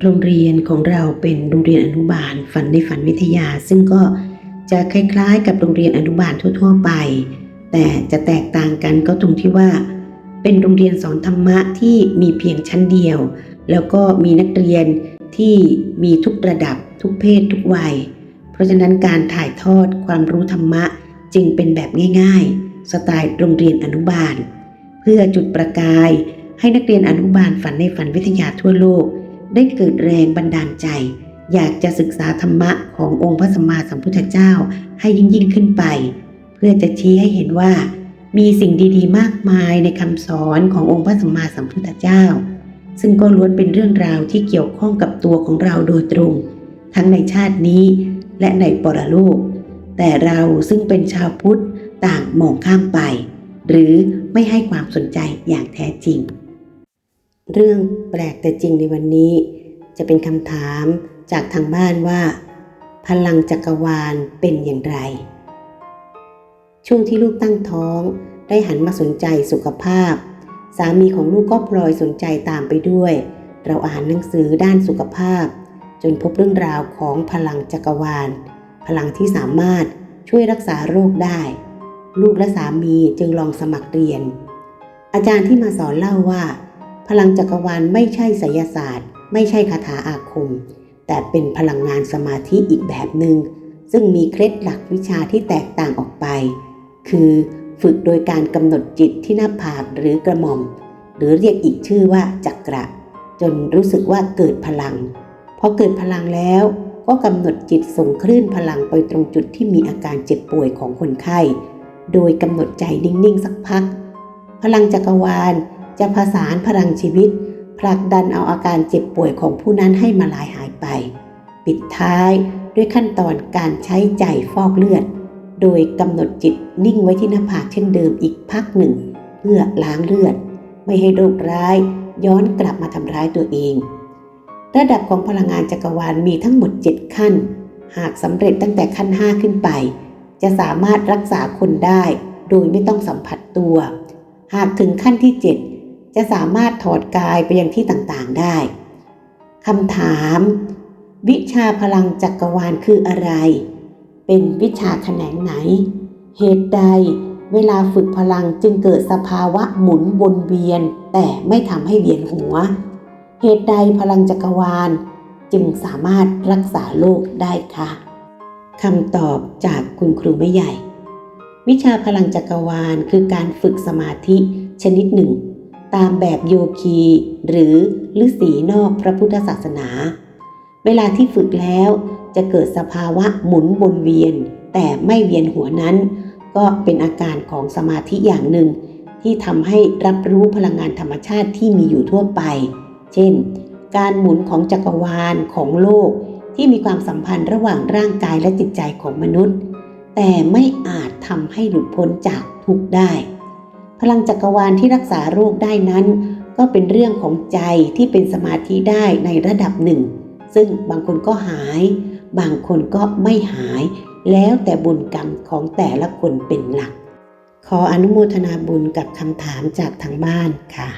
โรงเรียนของเราเป็นโรงเรียนอนุบาลฝันในฝันวิทยา ซึ่งก็จะคล้ายๆ กับโรงเรียนอนุบาลทั่ว ๆ ไป แต่จะแตกต่างกันก็ตรงที่ว่า เป็นโรงเรียนสอนธรรมะที่มีเพียงชั้นเดียว แล้วก็มีนักเรียนที่มีทุกระดับทุกเพศทุกวัย เพราะฉะนั้นการถ่ายทอดความรู้ธรรมะจึงเป็นแบบง่าย ๆ สไตล์โรงเรียนอนุบาล เพื่อจุดประกาย ให้นักเรียนอนุบาลฝันในฝันวิทยาทั่วโลก ได้เกิดแรงบันดาลใจ อยากจะศึกษาธรรมะขององค์พระสัมมาสัมพุทธเจ้าให้ยิ่งยิ่งขึ้นไป เพื่อจะชี้ให้เห็นว่า มีสิ่งดีๆ มากมายในคำสอนขององค์พระสัมมาสัมพุทธเจ้า ซึ่งก็ล้วนเป็นเรื่องราวที่เกี่ยวข้องกับตัวของเราโดยตรง ทั้งในชาตินี้ และในปรโลกแต่เราซึ่งเป็นชาวพุทธต่างมองข้ามไป หรือไม่ให้ความสนใจอย่างแท้จริง เรื่องแปลกแต่จริงในวันนี้ จะเป็นคำถามจากทางบ้านว่า พลังจักรวาลเป็นอย่างไร ช่วงที่ลูกตั้งท้องได้หันมาสนใจสุขภาพ สามีของลูกก็พลอยสนใจตามไปด้วย เราอ่านหนังสือด้านสุขภาพ จนพบเรื่องราวของพลังจักรวาล พลังที่สามารถช่วยรักษาโรคได้ ลูกและสามีจึงลองสมัครเรียน อาจารย์ที่มาสอนเล่าว่า พลังจักรวาลไม่ใช่ไสยศาสตร์ ไม่ใช่คาถาอาคม แต่เป็นพลังงานสมาธิอีกแบบหนึง่งซึ่งมีเคล็ดหลักวิชาที่แตกต่างออกไป คือฝึกโดยการกำหนดจิตที่หน้าผากหรือกระหม่อม หรือเรียกอีกชื่อว่าจักระ จนรู้สึกว่าเกิดพลังพอเกิดพลังแล้วก็กำหนดจิตส่งคลื่นพลังไปตรงจุดที่มีอาการเจ็บป่วยของคนไข้ โดยกำหนดใจนิ่งๆสักพัก พลังจักรวาลจะผสานพลังชีวิตผลักดันเอาอาการเจ็บป่วยของผู้นั้นให้มาลายหายไป ปิดท้ายด้วยขั้นตอนการใช้ใจฟอกเลือด โดยกำหนดจิตนิ่งไว้ที่หน้าผากเช่นเดิมอีกพักหนึ่ง เพื่อล้างเลือด ไม่ให้โรคร้ายย้อนกลับมาทำร้ายตัวเอง ระดับของพลังงานจักรวาลมีทั้งหมด 7 ขั้น หากสำเร็จตั้งแต่ขั้น 5 ขึ้นไป จะสามารถรักษาคนได้โดยไม่ต้องสัมผัสตัว หากถึงขั้นที่ 7 จะสามารถถอดกายไปยังที่ต่างๆได้คำถาม วิชาพลังจักรวาลคืออะไร เป็นวิชาแขนงไหน เหตุใดเวลาฝึกพลังจึงเกิดสภาวะหมุนวนเวียน แต่ไม่ทำให้เวียนหัว เหตุใดพลังจักรวาล จึงสามารถรักษาโรคได้คะ คำตอบจากคุณครูไม่ใหญ่ วิชาพลังจักรวาลคือการฝึกสมาธิชนิดหนึ่ง ตามแบบโยคี หรือฤาษีนอกพระพุทธศาสนา เวลาที่ฝึกแล้วจะเกิดสภาวะหมุนวนเวียน แต่ไม่เวียนหัวนั้น ก็เป็นอาการของสมาธิอย่างหนึ่ง ที่ทำให้รับรู้พลังงานธรรมชาติที่มีอยู่ทั่วไป เช่น การหมุนของจักรวาลของโลก ที่มีความสัมพันธ์ระหว่างร่างกายและจิตใจของมนุษย์ แต่ไม่อาจทำให้หลุดพ้นจากทุกข์ได้ พลังจักรวาลที่รักษาโรคได้นั้น ก็เป็นเรื่องของใจที่เป็นสมาธิได้ในระดับหนึ่ง ซึ่งบางคนก็หาย บางคนก็ไม่หาย แล้วแต่บุญกรรมของแต่ละคนเป็นหลัก ขออนุโมทนาบุญกับคำถามจากทางบ้านค่ะ